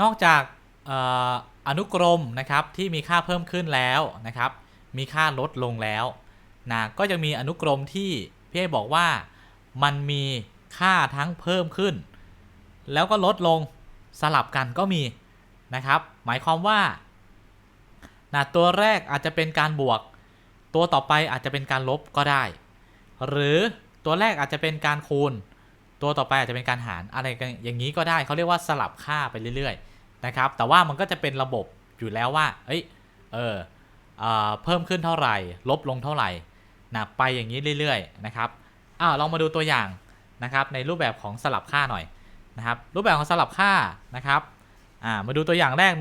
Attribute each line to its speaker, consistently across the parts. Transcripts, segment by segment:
Speaker 1: นอกจากออนุกรมนะครับที่มีค่าเพิ่มขึ้นแล้วนะครับมีค่าลดลงแล้วนะก็จะมีอนุกรมที่พี่เอบอกว่ามันมีค่าทั้งเพิ่มขึ้น แล้วก็ลดลงสลับกันก็มีนะครับ หมายความว่านะตัวแรกอาจจะเป็นการบวก ตัวต่อไปอาจจะเป็นการลบก็ได้ หรือตัวแรกอาจจะเป็นการคูณ ตัวต่อไปอาจจะเป็นการหารอะไรกันอย่างนี้ก็ได้เขาเรียกว่าสลับค่าไปเรื่อยๆนะครับแต่ว่ามันก็จะเป็นระบบอยู่แล้วว่าเอ้ยเออเออเพิ่มขึ้นเท่าไหร่ ลบลงเท่าไหร่นะไปอย่างนี้เรื่อยๆนะครับอ้าวลองมาดูตัวอย่างนะครับในรูปแบบของสลับค่าหน่อยนะครับ รูปแบบของสลับค่านะครับอ่ามาดูตัวอย่างแรก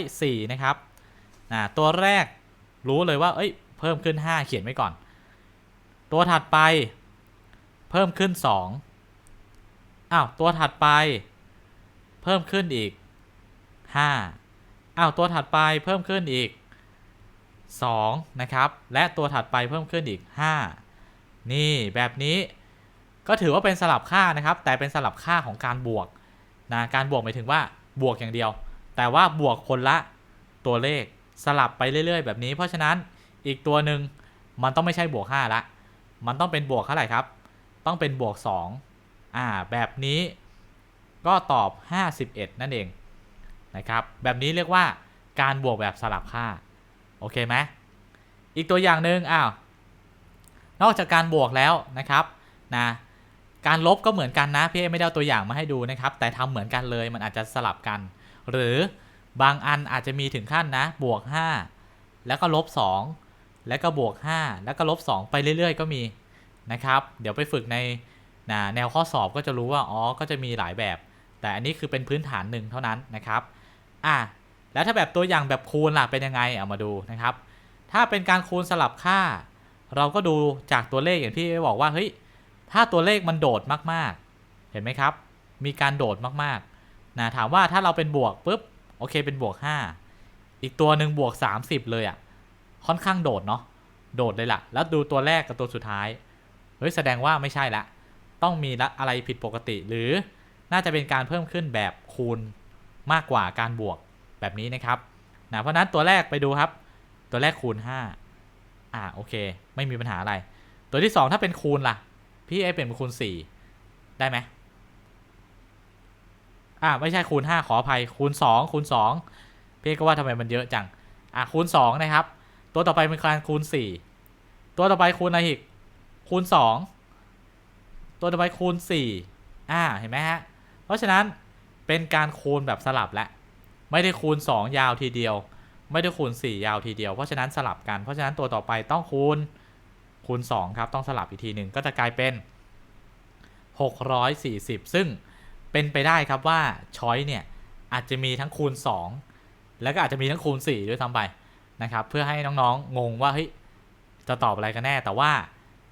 Speaker 1: 104 นะครับอ่าตัวแรกรู้เลยว่าเอ้ยเพิ่มขึ้น 5 เขียนไว้ก่อน ตัวถัดไปเพิ่มขึ้น 2 อ้าวตัวถัดไป เพิ่มขึ้นอีก5อ้าวตัวถัดไปเพิ่มขึ้นอีก2นะครับ และตัวถัดไปเพิ่มขึ้นอีก5นี่แบบนี้ก็ถือว่าเป็นสลับค่านะครับ แต่เป็นสลับค่าของการบวกนะการบวกหมายถึงว่าบวกอย่างเดียว แต่ว่าบวกคนละตัวเลขสลับไปเรื่อย ๆ แบบนี้ เพราะฉะนั้นอีกตัวหนึ่งมันต้องไม่ใช่บวก5ละ มันต้องเป็นบวกเท่าไหร่ครับ ต้องเป็นบวก 2 อ่าแบบนี้ก็ตอบ 51 นั่นเองนะครับแบบนี้เรียกว่าการบวกแบบสลับค่า โอเคไหมอีกตัวอย่างหนึ่งอ้าวนอกจากการบวกแล้วนะครับนะการลบก็เหมือนกันนะพี่เอไม่ได้ตัวอย่างมาให้ดูนะครับ แต่ทำเหมือนกันเลยมันอาจจะสลับกัน หรือบางอันอาจจะมีถึงขั้นนะ บวก 5 แล้วก็ลบ 2 แล้วก็บวก 5 แล้วก็ลบ 2 ไปเรื่อย ๆ ก็มีนะครับ เดี๋ยวไปฝึกใน นะแนวข้อสอบก็จะรู้ว่าอ๋อก็จะมีหลายแบบ แต่อันนี้คือเป็นพื้นฐานหนึ่งเท่านั้นนะครับอะแล้วถ้าแบบตัวอย่างแบบคูณล่ะเป็นยังไงเอามาดูนะครับ ถ้าเป็นการคูณสลับค่า เราก็ดูจากตัวเลขอย่างที่บอกว่าเฮ้ยถ้าตัวเลขมันโดดมากๆ เห็นไหมครับ มีการโดดมากๆนะถามว่าถ้าเราเป็นบวกปุ๊บโอเคเป็นบวก 5 อีกตัวหนึ่งบวก 30 เลยอะ่ะค่อนข้างโดดเนาะโดดเลยล่ะ แล้วดูตัวแรกกับตัวสุดท้ายเฮ้ยแสดงว่าไม่ใช่ละ ต้องมีอะไรผิดปกติ หรือน่าจะเป็นการเพิ่มขึ้นแบบคูณมากกว่าการบวกแบบนี้นะครับนะเพราะนั้นตัวแรกไปดูครับ ตัวแรกคูณ 5 อ่าโอเค ไม่มีปัญหาอะไร ตัวที่ 2 ถ้าเป็นคูณล่ะ พี่ไอเปลี่ยนเป็นคูณ 4 ได้ไหมอ่าไม่ใช่คูณ 5 ขออภัยคูณ 2 คูณ 2 พี่ก็ว่าทำไมมันเยอะจัง อ่าคูณ 2 นะครับ ตัวต่อไปเป็นการคูณ 4 ตัวต่อไปคูณอะไรอีกคูณ 2 ตัวต่อไปคูณ 4 อ่า เห็นไหมฮะ เพราะฉะนั้นเป็นการคูณแบบสลับและไม่ได้คูณ 2 ยาวทีเดียว ไม่ได้คูณ 4 ยาวทีเดียว เพราะฉะนั้นสลับกัน เพราะฉะนั้นตัวต่อไปต้องคูณคูณ 2 ครับ ต้องสลับอีกทีหนึ่งก็จะกลายเป็น 640 ซึ่งเป็นไปได้ครับว่าช้อยเนี่ยอาจจะมีทั้งคูณ 2 แล้วก็อาจจะมีทั้งคูณ 4 ด้วยซ้ำไปนะครับ เพื่อให้น้องๆงงว่าเฮ้ยจะตอบอะไรกันแน่ แต่ว่า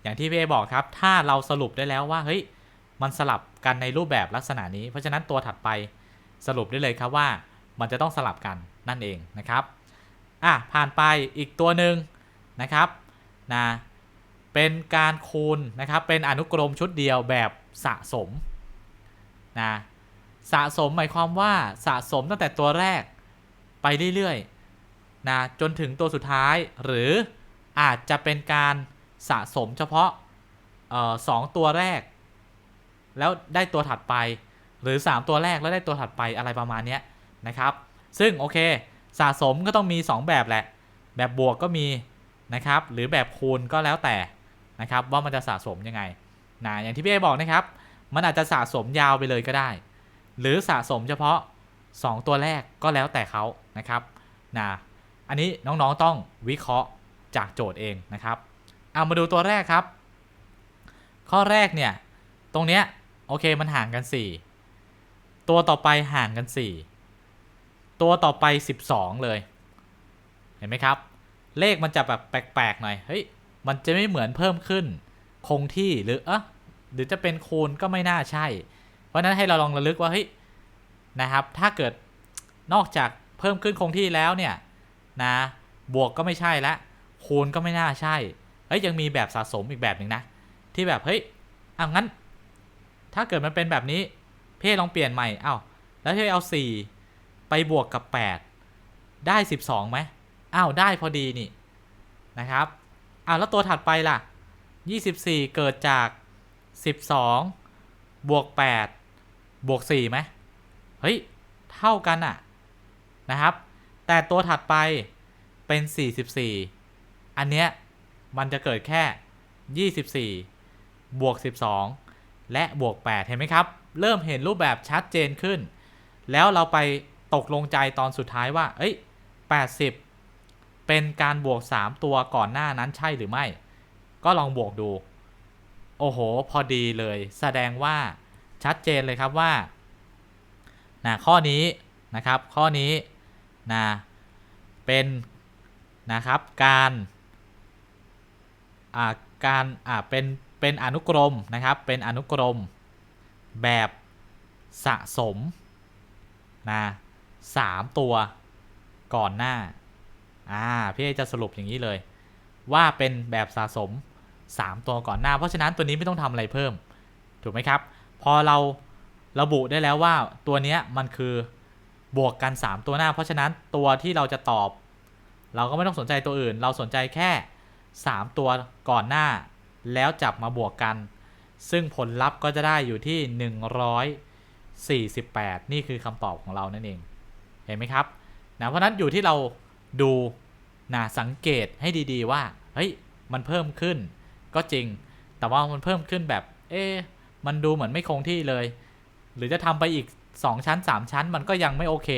Speaker 1: อย่างที่พี่เอบอกครับ ถ้าเราสรุปได้แล้วว่าเฮ้ยมันสลับกันในรูปแบบลักษณะนี้ เพราะฉะนั้นตัวถัดไปสรุปได้เลยครับว่า มันจะต้องสลับกันนั่นเองนะครับอะผ่านไปอีกตัวหนึ่งนะครับนะเป็นการคูณนะครับเป็นอนุกรมชุดเดียวแบบสะสมนะสะสมหมายความว่าสะสมตั้งแต่ตัวแรกไปเรื่อยๆนะจนถึงตัวสุดท้ายหรืออาจจะเป็นการ สะสมเฉพาะออสองตัวแรก แล้วได้ตัวถัดไป หรือ 3 ตัวแรกแล้วได้ตัวถัดไปอะไรประมาณนี้นะครับ ซึ่งโอเคสะสมก็ต้องมี 2 แบบแหละ แบบบวกก็มีนะครับ หรือแบบคูณก็แล้วแต่นะครับว่ามันจะสะสมยังไงนะอย่างที่พี่เอบอกนะครับ มันอาจจะสะสมยาวไปเลยก็ได้ หรือสะสมเฉพาะ 2 ตัวแรกก็แล้วแต่เขานะครับนะอันนี้น้องๆต้องวิเคราะห์จากโจทย์เองนะครับ เอามาดูตัวแรกครับ ข้อแรกเนี่ย ตรงเนี้ยโอเคมันห่างกัน 4 ตัวต่อไปห่างกัน 4 ตัวต่อไป 12 เลย เห็นไหมครับ เลขมันจะแบบแปลกๆหน่อย เฮ้ย มันจะไม่เหมือนเพิ่มขึ้น คงที่หรือเอะหรือจะเป็นคูณก็ไม่น่าใช่ เพราะนั้นให้เราลองระลึกว่าเฮ้ยนะครับ ถ้าเกิดนอกจากเพิ่มขึ้นคงที่แล้วเนี่ยนะ บวกก็ไม่ใช่ละคูณก็ไม่น่าใช่ ฮ้ยยังมีแบบสะสมอีกแบบหนึ่งนะ ที่แบบเฮ้ยเอางั้น ถ้าเกิดมันเป็นแบบนี้เพ่ลองเปลี่ยนใหม่เอา้าแล้วเพ่เอา4ไปบวกกับ 8 ได้ 12ไหมอ้าวได้พอดีนี่นะครับอ้าวแล้วตัวถัดไปล่ะ 24 เกิดจาก 12 บวก 8 บวก4ไหมเฮ้ย เท่ากันอะนะครับ แต่ตัวถัดไปเป็น 44 อันเนี้ย มันจะเกิดแค่ 24 บวก 12 และบวก 8 เห็นไหมครับ เริ่มเห็นรูปแบบชัดเจนขึ้น แล้วเราไปตกลงใจตอนสุดท้ายว่า เอ้ย 80 เป็นการบวก 3 ตัวก่อนหน้านั้นใช่หรือไม่ ก็ลองบวกดู โอ้โห พอดีเลย แสดงว่าชัดเจนเลยครับว่านะข้อนี้นะครับ ข้อนี้นะเป็นนะครับการ การเป็นเป็นอนุกรมนะครับ เป็นอนุกรมแบบสะสมนะสามตัวก่อนหน้าอ่าพี่จะสรุปอย่างนี้เลย ว่าเป็นแบบสะสม 3 ตัวก่อนหน้า เพราะฉะนั้นตัวนี้ไม่ต้องทำอะไรเพิ่ม ถูกไหมครับ พอเราระบุได้แล้วว่าตัวนี้มันคือบวกกัน 3 ตัวหน้า เพราะฉะนั้นตัวที่เราจะตอบ เราก็ไม่ต้องสนใจตัวอื่น เราสนใจแค่ 3 ตัวก่อนหน้า แล้วจับมาบวกกัน ซึ่งผลลัพธ์ก็จะได้อยู่ที่ 148 นี่คือคำตอบของเรานั่นเอง เห็นไหมครับนะเพราะนั้นอยู่ที่เราดูนะสังเกตให้ดีๆว่าเฮ้ยมันเพิ่มขึ้น ก็จริง แต่ว่ามันเพิ่มขึ้นแบบ เอ๊มันดูเหมือนไม่คงที่เลย หรือจะทำไปอีก 2 ชั้น 3 ชั้นมันก็ยังไม่โอเค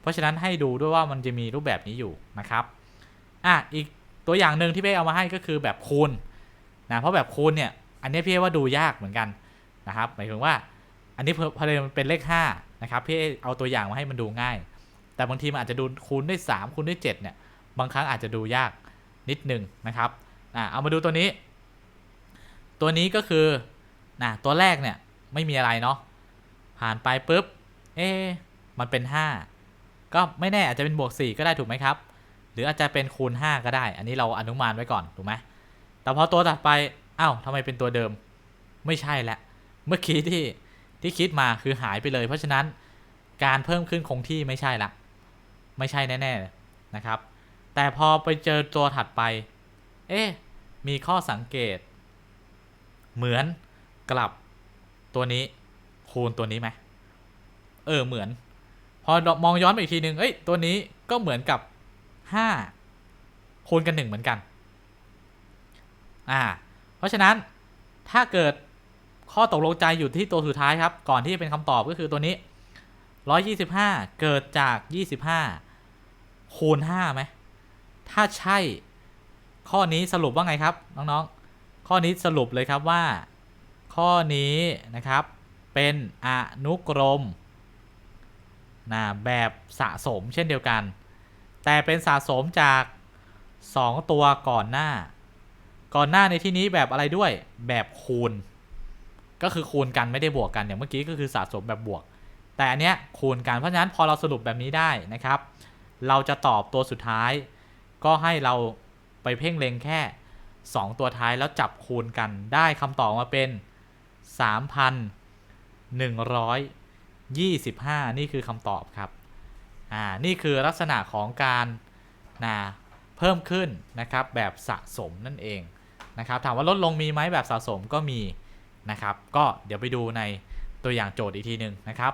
Speaker 1: เพราะฉะนั้นให้ดูด้วยว่ามันจะมีรูปแบบนี้อยู่นะครับ อะ อีก ตัวอย่างหนึ่งที่พี่เอามาให้ก็คือแบบคูณนะเพราะแบบคูณเนี่ยอันนี้พี่ว่าดูยากเหมือนกันนะครับหมายถึงว่าอันนี้พอเลยมันเป็นเลข5นะครับพี่เอาตัวอย่างมาให้มันดูง่าย แต่บางทีมันอาจจะดูคูณด้วย 3 คูณด้วย7เนี่ยบางครั้งอาจจะดูยากนิดนึงนะครับอะเอามาดูตัวนี้ ตัวนี้ก็คือนะตัวแรกเนี่ยไม่มีอะไรเนาะผ่านไปปุ๊บเอ๊ะมันเป็น 5 ก็ไม่แน่อาจจะเป็นบวก 4 ก็ได้ถูกไหมครับ หรืออาจจะเป็นคูณ 5 ก็ได้ อันนี้เราอนุมานไว้ก่อนถูกไหมแต่พอตัวถัดไปอ้าวทำไมเป็นตัวเดิม ไม่ใช่แหละ เมื่อกี้ที่ที่คิดมาคือหายไปเลย เพราะฉะนั้นการเพิ่มขึ้นคงที่ไม่ใช่ละ ไม่ใช่แน่ๆนะครับ แต่พอไปเจอตัวถัดไป เอ๊ะมีข้อสังเกต เหมือนกลับตัวนี้คูณตัวนี้ไหมเออเหมือน พอมองย้อนไปอีกทีนึงเอ้ยตัวนี้ก็เหมือนกับ ห้าคูณกันหนึ่งเหมือนกัน อ่า เพราะฉะนั้นถ้าเกิดข้อตกลงใจอยู่ที่ตัวสุดท้ายครับ ก่อนที่จะเป็นคำตอบก็คือตัวนี้125เกิดจาก25คูณ5ไหม ถ้าใช่ข้อนี้สรุปว่าไงครับ น้องๆ ข้อนี้สรุปเลยครับว่า ข้อนี้นะครับเป็นอนุกรมนะแบบสะสมเช่นเดียวกัน แต่เป็นสะสมจาก 2 ตัวก่อนหน้า ก่อนหน้าในที่นี้แบบอะไรด้วยแบบคูณ ก็คือคูณกันไม่ได้บวกกันอย่างเมื่อกี้ก็คือสะสมแบบบวก แต่อันเนี้ยคูณกันเพราะฉะนั้นพอเราสรุปแบบนี้ได้นะครับ เราจะตอบตัวสุดท้าย ก็ให้เราไปเพ่งเล็งแค่ 2 ตัวท้ายแล้วจับคูณกันได้คำตอบมาเป็น 3,125 นี่คือคำตอบครับ อ่านี่คือลักษณะของการนะเพิ่มขึ้นนะครับแบบสะสมนั่นเองนะครับถามว่าลดลงมีไหมแบบสะสมก็มีนะครับ ก็เดี๋ยวไปดูในตัวอย่างโจทย์อีกทีหนึ่งนะครับ